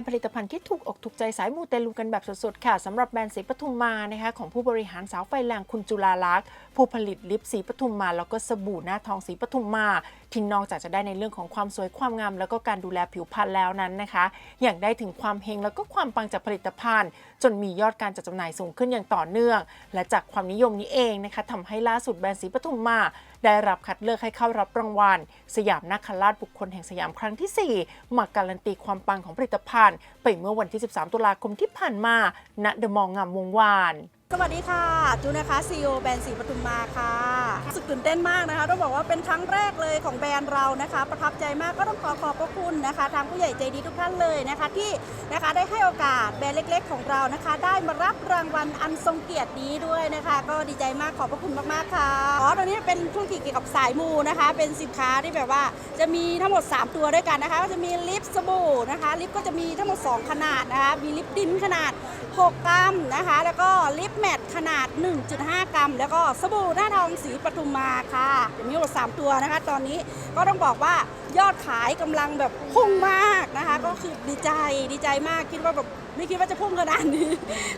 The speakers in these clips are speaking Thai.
นด์ผลิตภัณฑ์ที่ถูกอกถูกใจสายมูเตลูกันแบบสดๆค่ะสำหรับแบรนด์สีปทุมมานะคะของผู้บริหารสาวไฟแรงคุณจุลาลักษณ์ผู้ผลิตลิปสีปทุมมา แล้วก็สบู่หน้าทองสีปทุมมาที่นอกจากจะได้ในเรื่องของความสวยความงาม แล้วก็การดูแลผิวพรรณแล้วนั้นนะคะอย่างได้ถึงความเฮงแล้วก็ความปังจากผลิตภัณฑ์ จนมียอดการจัดจำหน่ายสูงขึ้นอย่างต่อเนื่อง และจากความนิยมนี้เองนะคะทำให้ล่าสุดแบรนด์สีปทุมมา ได้รับคัดเลือกให้เข้ารับรางวัล สยามนักคราชบุคคลแห่งสยามครั้งที่ 4 มาการันตีความปังของผลิตภัณฑ์ ไปเมื่อวันที่ 13 ตุลาคมที่ผ่านมาณเดอะมองงามวงวาน สวัสดีค่ะจูนะคะ CEO แบรนด์สีปทุมมาค่ะรู้สึกตื่นเต้นมากนะคะต้องบอกว่าเป็นครั้งแรกเลยของแบรนด์เรานะคะ ประทับใจมากก็ต้องขอขอบพระคุณนะคะ ทางผู้ใหญ่ใจดีทุกท่านเลยนะคะ ที่นะคะได้ให้โอกาสแบรนด์เล็ก ๆ ของเรานะคะ ได้มารับรางวัลอันทรงเกียรตินี้ด้วยนะคะ ก็ดีใจมากขอบพระคุณมากๆค่ะอ๋อตอนนี้เป็นธุรกิจเกี่ยวกับสายมูนะคะ เป็นสินค้าที่แบบว่า จะมีทั้งหมด 3 ตัวด้วยกันนะคะก็จะมีลิปสบู่นะคะลิปก็จะมีทั้งหมด 2 ขนาดนะคะมีลิปดินขนาด 6 กรัมนะคะ แล้วก็ลิปแมทขนาด 1.5 กรัม แล้วก็สบู่หน้าทองสีปทุมมาค่ะจะมีหมด3ตัวนะคะ ตอนนี้ก็ต้องบอกว่ายอดขายกำลังแบบพุ่งมากนะคะ ก็คือดีใจดีใจมากคิดว่าแบบไม่คิดว่าจะพุ่งขนาดนี้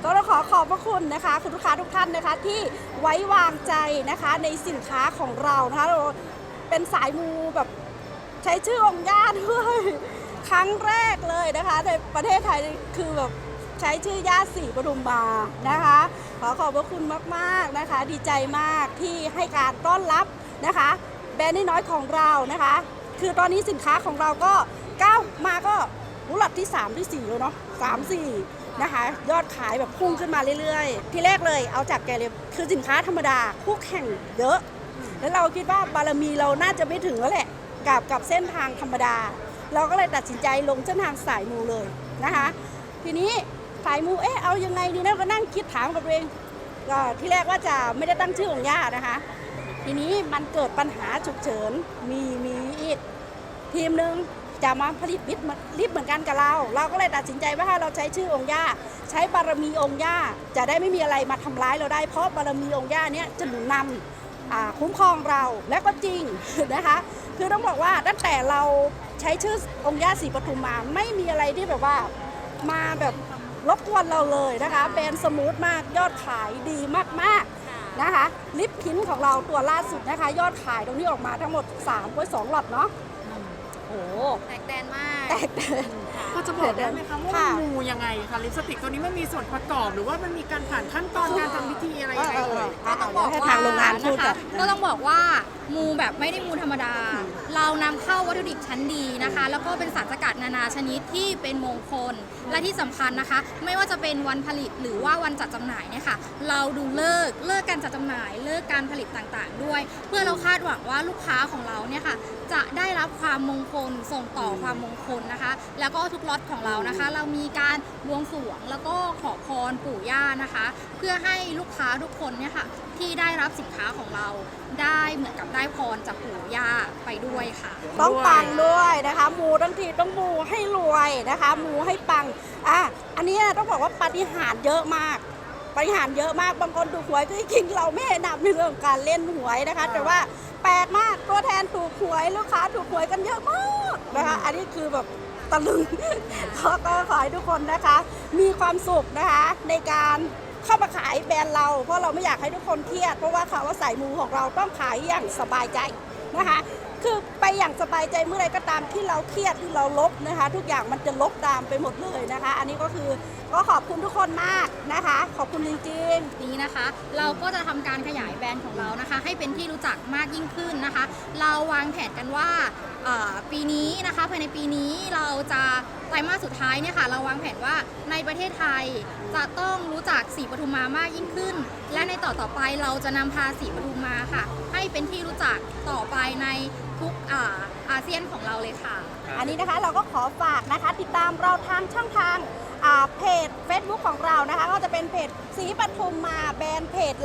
ก็ต้องขอขอบพระคุณนะคะ คุณลูกค้าทุกท่านนะคะ ที่ไว้วางใจนะคะในสินค้าของเรานะคะเราเป็นสายมูแบบใช้ชื่อองค์ย่าด้วยครั้งแรกเลยนะคะในประเทศไทยคือแบบ ใช้ชื่อย่าสีปทุมมานะคะ ขอขอบพระคุณมากๆนะคะ ดีใจมากที่ให้การต้อนรับนะคะ แบรนด์น้อยของเรานะคะ คือตอนนี้สินค้าของเราก็ก้าวมาก็รู้หลัดที่ 3 ที่ 4 แล้วเนาะ3 4นะคะ ยอดขายแบบพุ่งขึ้นมาเรื่อยๆ ที่แรกเลยเอาจากแกเลยคือสินค้าธรรมดาคู่แข่งเยอะ แล้วเราคิดว่าบารมีเราน่าจะไม่ถึงแล้วแหละกับกับเส้นทางธรรมดา เราก็เลยตัดสินใจลงเส้นทางสายมูเลยนะคะ ทีนี้ สายมูเอ๊ะเอายังไงดีนะก็นั่งคิดถามกับตัวเองก็ที่แรกว่าจะไม่ได้ตั้งชื่อของย่านะคะ ทีนี้มันเกิดปัญหาฉุกเฉินมีมีอีกทีมหนึ่งจะมาผลิตลิปลิปเหมือนกันกับเรา เราก็เลยตัดสินใจว่าถ้าเราใช้ชื่อองค์ย่า ใช้บารมีองค์ย่า จะได้ไม่มีอะไรมาทำร้ายเราได้ เพราะบารมีองค์ย่าเนี้ยจะหนุนนำคุ้มครองเราและก็จริงนะคะ คือต้องบอกว่าตั้งแต่เราใช้ชื่อองค์ย่าศรีปทุมมา ไม่มีอะไรที่แบบว่ามาแบบ รบกวนเราเลยนะคะแบรนด์สมูทมากยอดขายดีมากๆนะคะ ลิปพินของเราตัวล่าสุดนะคะ ยอดขายตรงนี้ออกมาทั้งหมด3ก้วย2หลอดเนาะโอ้โหแตกแดนมาก แตกแตน พอจะบอกได้ไหมคะว่าค่ะมูยังไงคะลิปสติกตัวนี้มันมีส่วนประกอบหรือว่ามันมีการผ่านขั้นตอนการทำพิธีอะไรยังไงเอ่ย ก็ต้องบอกให้ทางโรงงานพูดนะคะกับก็ต้องบอกว่ามูแบบไม่ได้มูธรรมดา เรานำเข้าวัตถุดิบชั้นดีนะคะ แล้วก็เป็นสารสกัดนานาชนิดที่เป็นมงคล และที่สำคัญนะคะ ไม่ว่าจะเป็นวันผลิตหรือว่าวันจัดจำหน่ายเนี่ยค่ะ เราดูเลิกเลิกการจัดจำหน่าย เลิกการผลิตต่างๆ ด้วย เพื่อเราคาดหวังว่าลูกค้าของเราเนี่ยค่ะจะได้รับความมงคลส่งต่อความมงคลนะคะ แล้วก็ทุกล็อตของเรานะคะ เรามีการบวงสรวงแล้วก็ขอพรปู่ย่านะคะ เพื่อให้ลูกค้าทุกคนเนี่ยค่ะที่ได้รับสินค้าของเราได้เหมือนกับได้พรจากปู่ย่าไปด้วยค่ะ ต้องปังด้วยนะคะมูทั้งทีต้องมูให้รวยนะคะ มูให้ปังอะอันนี้ต้องบอกว่าปาฏิหาริย์เยอะมาก ปาฏิหาริย์เยอะมากบางคนถูกหวยก็จริงๆเราไม่แนะนำในเรื่องของการเล่นหวยนะคะ แต่ว่าแปลกมากตัวแทนถูกหวยลูกค้าถูกหวยกันเยอะมากนะคะอันนี้คือแบบตะลึงก็ก็ขอให้ทุกคนนะคะ มีความสุขนะคะในการเข้ามาขายแบรนด์เรา เพราะเราไม่อยากให้ทุกคนเครียด เพราะว่าคำว่าสายมูของเราต้องขายอย่างสบายใจนะคะ คือไปอย่างสบายใจเมื่อไรก็ตามที่เราเครียดที่เราลบนะคะ ทุกอย่างมันจะลบตามไปหมดเลยนะคะ อันนี้ก็คือก็ขอบคุณทุกคนมากนะคะ ขอบคุณจริงๆ นี้นะคะ เราก็จะทำการขยายแบรนด์ของเรานะคะ ให้เป็นที่รู้จักมากยิ่งขึ้นนะคะ เราวางแผนกันว่า ปีนี้นะคะภายในปีนี้เราจะไตรมาสสุดท้ายเนี่ยค่ะเราวางแผนว่าในประเทศไทยจะต้องรู้จักสีปทุมมามากยิ่งขึ้น และในต่อต่อไปเราจะนำพาสีปทุมมาค่ะ ให้เป็นที่รู้จักต่อไปในทุกอาอาเซียนของเราเลยค่ะ อันนี้นะคะเราก็ขอฝากนะคะติดตามเราทางช่องทางเพจ Facebook ของเรานะคะ ก็จะเป็นเพจสีป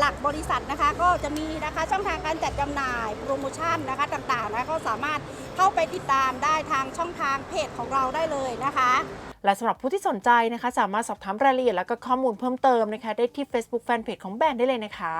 ลักบริษัทนะคะ ก็จะมีนะคะช่องทางการจัดจำหน่ายโปรโมชั่นนะคะต่างๆนะก็สามารถเข้าไปติดตามได้ทางช่องทางเพจของเราได้เลยนะคะและสำหรับผู้ที่สนใจนะคะ สามารถสอบถามรายละเอียดและก็ข้อมูลเพิ่มเติมนะคะ ได้ที่ Facebook Fanpage ของแบรนด์ได้เลยนะคะ